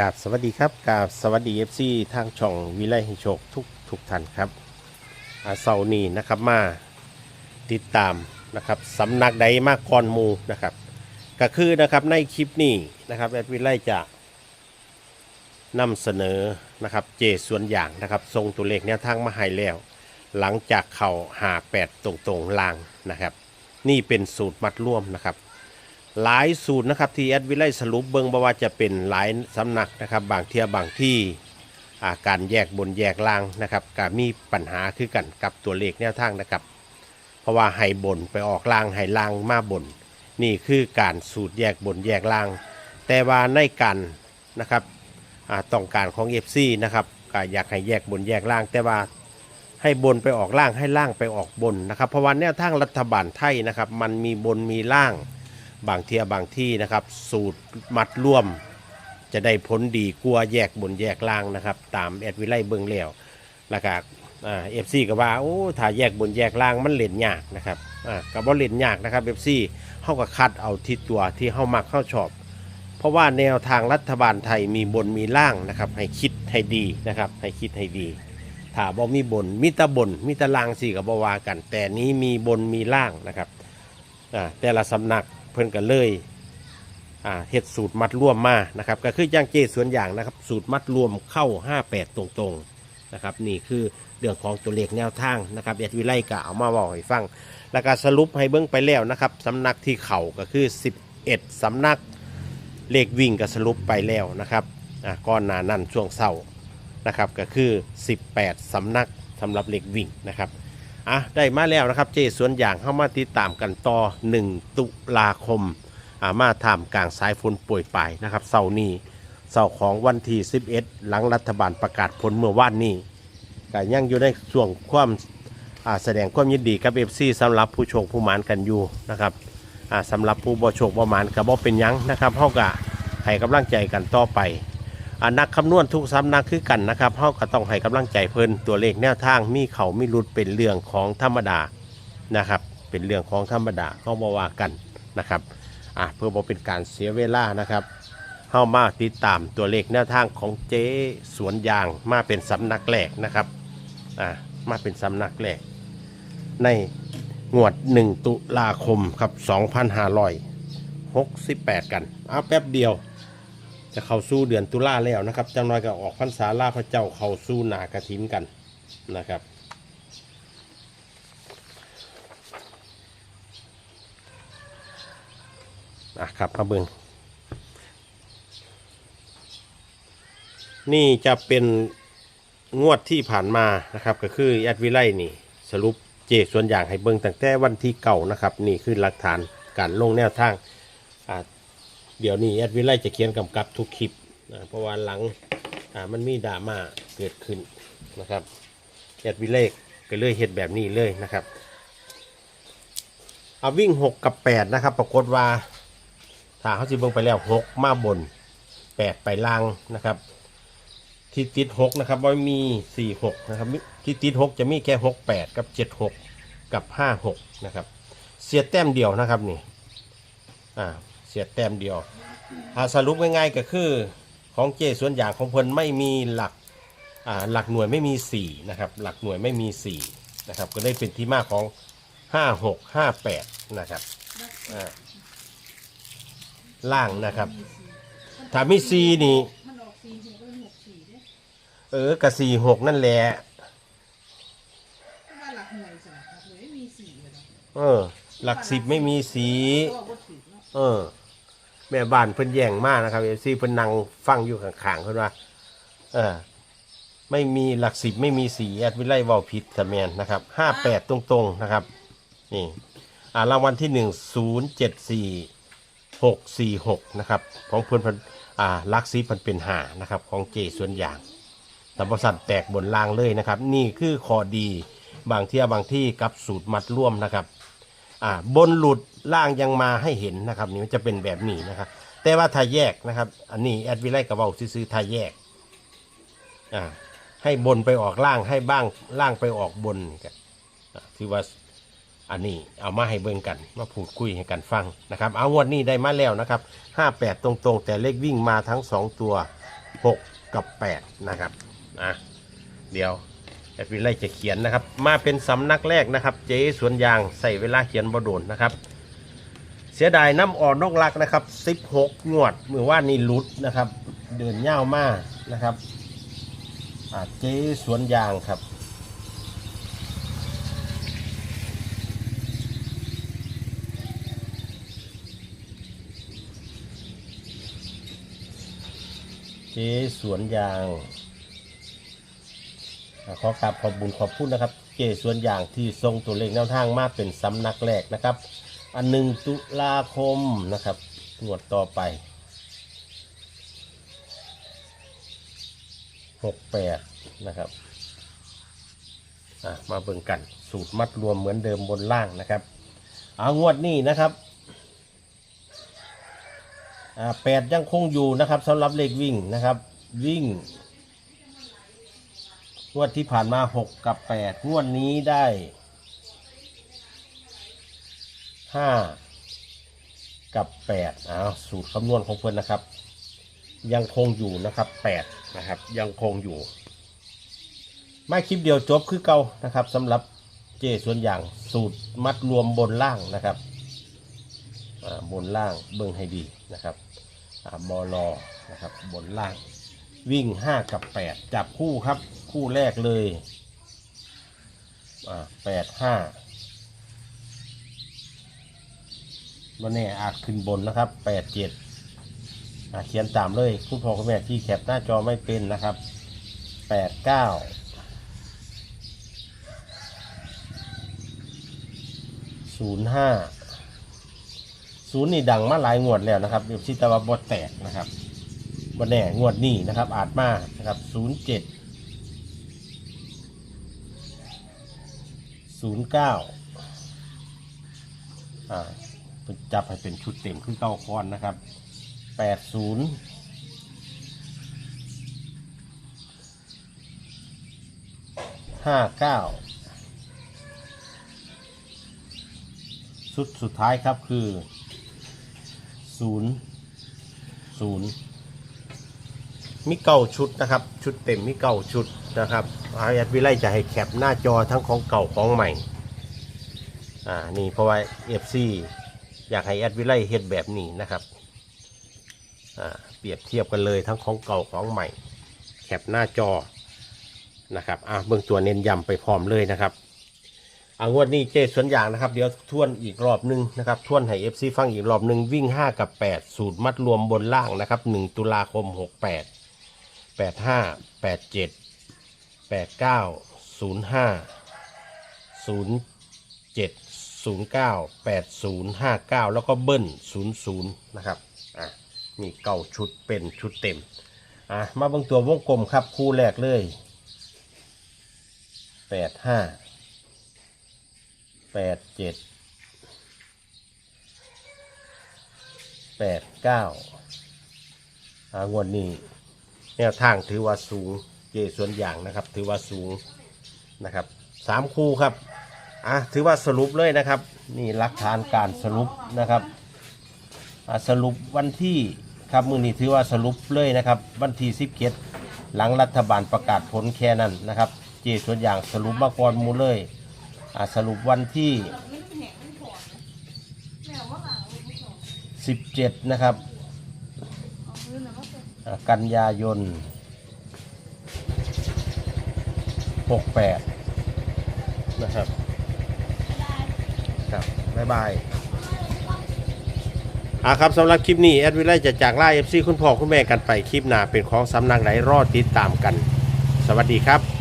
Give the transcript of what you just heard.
กาบสวัสดีครับกาบสวัสดีเอฟซีทางช่องวิไลห้โชคทุกทุกท่านครับอาเสาร์นี้นะครับมาติดตามนะครับสำนักใดมากก่อนมูนะครับ ก็คือนะครับในคลิปนี้นะครับแอดวิไลจะนำเสนอนะครับเจส่วนอย่างนะครับทรงตัวเลขแนวทางมาให้แล้ว หลังจากเข่าหาแปดตรงๆลางนะครับ นี่เป็นสูตรมัดร่วมนะครับ หลายสูตรนะครับที่แอดวิไลสรุปเบิงบว่าจะเป็นหลายสำนักนะครับ บางเทียบางที่อาการแยกบนแยกล่างนะครับก็มีปัญหาคือกันกับตัวเลขแนวทางนะครับ เพราะว่าให้บนไปออกล่างให้ล่างมาบน นี่คือการสูตรแยกบนแยกล่าง แต่ว่าในการนะครับต้องการของ FC นะครับก็อยากให้แยกบนแยกล่าง แต่ว่าให้บนไปออกล่างให้ล่างไปออกบนนะครับ เพราะว่าแนวทางรัฐบาลไทยนะครับ มันมีบนมีล่าง บางเทียบางที่นะครับ สูตรมัดร่วม จะได้ผลดีกลัวแยกบนแยกล่างนะครับ ตามแอดวิไลเบิงแล้วแล้วก็เอฟซีก็ว่าโอ้ถ้าแยกบนแยกล่างมันเล่นยากนะครับก็บ่เล่นยากนะครับเอฟซีเฮาก็คัดเอาที่ตัวที่เฮามักเฮาชอบ เพราะว่าแนวทางรัฐบาลไทยมีบนมีล่างนะครับ ให้คิดให้ดีนะครับ ให้คิดให้ดีถ้าบ่มีบนมีตะบนมีตะล่างสี่กับบ่ว่ากัน แต่นี้มีบนมีล่างนะครับแต่ละสำนัก เพิ่นก็เลยอ่าเฮ็ดสูตรมัดรวมมานะครับก็คือจ้างเจส่วนอย่างนะครับ สูตรมัดรวมเข้า 58 ตรงๆนะครับนี่คือเรื่องของตัวเลขแนวทางนะครับเอ็ดวิไลกะเอามาบอกให้ฟัง แล้วก็สรุปให้เบิ่งไปแล้วนะครับสำนักที่เข่าก็คือ 11สำนักเลขวิ่งก็สรุปไปแล้วนะครับอ่าก่อนหนานั้นช่วงเศร้านะครับก็คือ 18สำนักสำหรับเล็กวิ่งนะครับ อะได้มาแล้วนะครับเจส่วนอย่างเข้ามาติดตามกันต่อ 1 ตุลาคมอ่ามาทำกลางสายฝนป่วยไปายนะครับเสาร์นี้เสาร์ของวันที่ 11 หลังรัฐบาลประกาศผลเมื่อวานนี้ก็ยังอยู่ในช่วงความอ่าแสดงความยินดีกับเอฟซีสำหรับผู้โชคผู้หมานกันอยู่นะครับอ่าสำหรับผู้บ่โชคบ่หมานก็บ่เป็นหยังนะครับเฮาก็ให้กำลังใจกันต่อไป นักคำนวณทุกสำนักคือกันนะครับเขาก็ต้องให้กำลังใจเพิ่นตัวเลขแนวทางมีเขามีรุดเป็นเรื่องของธรรมดานะครับ เป็นเรื่องของธรรมดาเขาบอกว่ากันนะครับอะเพื่อบ่เป็นการเสียเวลานะครับเข้ามาติดตามตัวเลขแนวทางของเจ๊สวนยางมาเป็นสำนักแรกนะครับอะมาเป็นสำนักแรกในงวด 1 ตุลาคมครับ 2568 กัน เอาแป๊บเดียว จะเข้าสู้เดือนตุลาแล้วนะครับจังน้อยก็ออกพรรษาลาพระเจ้าเข้าสู้นากระถินกันนะครับนะครับพระเบิงนี่จะเป็นงวดที่ผ่านมานะครับก็คือแอดวิไลนี่ สรุปเจส่วนอย่างให้เบิงตั้งแต่วันที่เก่านะครับ นี่คือหลักฐานการลงแนวทางอ่า เดี๋ยวนี้แอดวิไลจะเขียนกำกับทุกคลิปนะเพราะว่าหลังอ่ามันมีดราม่าเกิดขึ้นนะครับแอดวิไลก็เลยเห็ดแบบนี้เลยนะครับเอาวิ่ง 6 กับ 8 นะครับ ปรากฏว่าถ้าเขาสิเบิ่งไปแล้ว 6 มาบน 8 ไปล่างนะครับ ที่ติด 6 นะครับว่ามี 4 6 นะครับ ที่ติด 6 จะมีแค่ 6 8 กับ 7 6 กับ 5 6 นะครับ เสียแต้มเดียวนะครับนี่อ่า สียแต้มเดียวถ้าสรุปง่ายๆก็คือของเจส่วนอย่างของเพิ่นไม่มีหลักอ่าหลักหน่วยไม่มีสี่นะครับหลักหน่วยไม่มีสี่นะครับก็ได้เป็นที่มาของห้าหกห้าแปดนะครับอ่าล่างนะครับถ้ามีสี่นี่มันออกสี่หกก็เป็นหกสี่เด้เออกับสี่หกนั่นแหละถ้าว่าหลักหน่วยจ้ะหลักหน่วยไม่มีสี่เลยเนาะเออหลักสิบไม่มีสีก็บ่ถือเนาะ เออแม่บ้านเพิ่นแย่งมากนะครับเอฟซีเพิ่นนั่งฟังอยู่ข้างๆเพิ่นว่า เออ ไม่มีหลักสิบไม่มีสีแอดวิไลเว้าผิดทะแมนนะครับห้าแปดตรงๆนะครับ นี่อ่ารางวัลที่หนึ่งศูนย์เจ็ดสี่หกสี่หกนะครับ ของเพื่อนเพิ่นอ่าลักซีเพิ่นเป็นหานะครับ ของเจส่วนอย่างแต่บริษัทแตกบนล่างเลยนะครับ นี่คือข้อดีบางที่บางที่กับสูตรมัดร่วมนะครับ อ่าบนหลุดล่างยังมาให้เห็นนะครับ นี่มันจะเป็นแบบนี้นะครับ แต่ว่าถ้าแยกนะครับ อันนี้แอดวิไลกับเบาซื้อๆถ้าแยกอ่าให้บนไปออกล่างให้บ้างล่างไปออกบนนี่ก็อ่าถือว่าอันนี้เอามาให้เบิ่งกันมาพูดคุยให้กันฟังนะครับ เอางวดนี้ได้มาแล้วนะครับห้าแปดตรงๆ แต่เลขวิ่งมาทั้งสองตัว 6 กับ 8 นะครับอะเดี๋ยว แอดวิไลจะเขียนนะครับ มาเป็นสำนักแรกนะครับ เจ๊สวนยางใส่เวลาเขียนบโดนนะครับ เสียดายน้ำอ่อนนกรักนะครับ 16 งวดเมื่อว่านี่ลุดนะครับ เดินเง่ามากนะครับเจ๊สวนยางครับเจ๊สวนยาง ขอกราบขอบบุญขอบคุณนะครับ เจ๊สวนอย่างที่ทรงตัวเลขแนวทางมาเป็นสำนักแรกนะครับ อันหนึ่งตุลาคมนะครับงวดต่อไปหกแปดนะครับมาเบิ่งกันสูตรมัดรวมเหมือนเดิมบนล่างนะครับเอางวดนี้นะครับแปดยังคงอยู่นะครับสำหรับเลขวิ่งนะครับ วิ่ง งวดที่ผ่านมาหกกับแปดงวดนี้ได้ห้ากับแปดอ้าวสูตรคำนวณของเพื่อนนะครับ ยังคงอยู่นะครับแปดนะครับ ยังคงอยู่ ไม่คลิปเดียวจบคือเก่านะครับสำหรับเจส่วนอย่างสูตรมัดรวมบนล่างนะครับอ่าบนล่างเบิ่งให้ดีนะครับอ่าบอลอนะครับบนล่าง วิ่ง5กับ8จับคู่ครับ คู่แรกเลยอ่าแปดห้าวันนี้อาจขึ้นบนนะครับ8 7อ่าเขียนตามเลยคุณพ่อคุณแม่ที่แคปหน้าจอไม่เป็นนะครับ8 9ศูนย์ห้าศูนย์นี่ดังมาหลายงวดแล้วนะครับเดี๋ยวชิตาวาบดแตกนะครับ บนแน่งวดนี้นะครับ อาจมานะครับศูนย์เจ็ดศูนย์เก้าอ่าจับให้เป็นชุดเต็มขึ้นเก้าคอนนะครับแปดศูนย์ห้าเก้าชุดสุดท้ายครับคือศูนย์ศูนย์ มีเก่าชุดนะครับ ชุดเต็มมีเก่าชุดนะครับอาแอดวิไลจะให้แคปหน้าจอทั้งของเก่าของใหม่ อ่า นี่เพราะว่าเอฟซีอยากให้แอดวิไลเฮ็ดแบบนี้นะครับ อ่า เปรียบเทียบกันเลยทั้งของเก่าของใหม่ แคปหน้าจอ นะครับ อ่าเบื้องตัวเน้นย้ำไปพร้อมเลยนะครับอางวดนี้เจสวนอย่างนะครับ เดี๋ยวทวนอีกรอบหนึงนะครับทวนให้เอฟซีฟังอีกรอบหนึ่งวิ่ง 5 กับ 8 สูตรมัดรวมบนล่างนะครับ 1 ตุลาคม 68 85 87 89 05 07 09 80 59แล้วก็เบิ้ล00นะครับอะนี่เก่าชุดเป็นชุดเต็มอะมาเบางตัววงกลมครับคู่แรกเลย85แปดเจ็ดแปดเก้าอางวดนี้ แนวทางถือว่าสูงเจส่วนอย่างนะครับ ถือว่าสูงนะครับสามคู่ครับอะถือว่าสรุปเลยนะครับ นี่หลักฐานการสรุปนะครับอะสรุปวันที่ครับมือนี้ถือว่าสรุปเลยนะครับ วันที่สิบเจ็ดหลังรัฐบาลประกาศผลแค่นั้นนะครับ เจส่วนอย่างสรุปมาก่อนหมูเลยอ่าสรุปวันที่17นะครับ กันยายน 68 นะครับ ครับ บ๊ายบายอ่าครับสำหรับคลิปนี้แอดวิไลจะจากล่าเอฟซีคุณพ่อคุณแม่กันไปคลิปหน้าเป็นของสำนักไหนรอดติดตามกัน สวัสดีครับ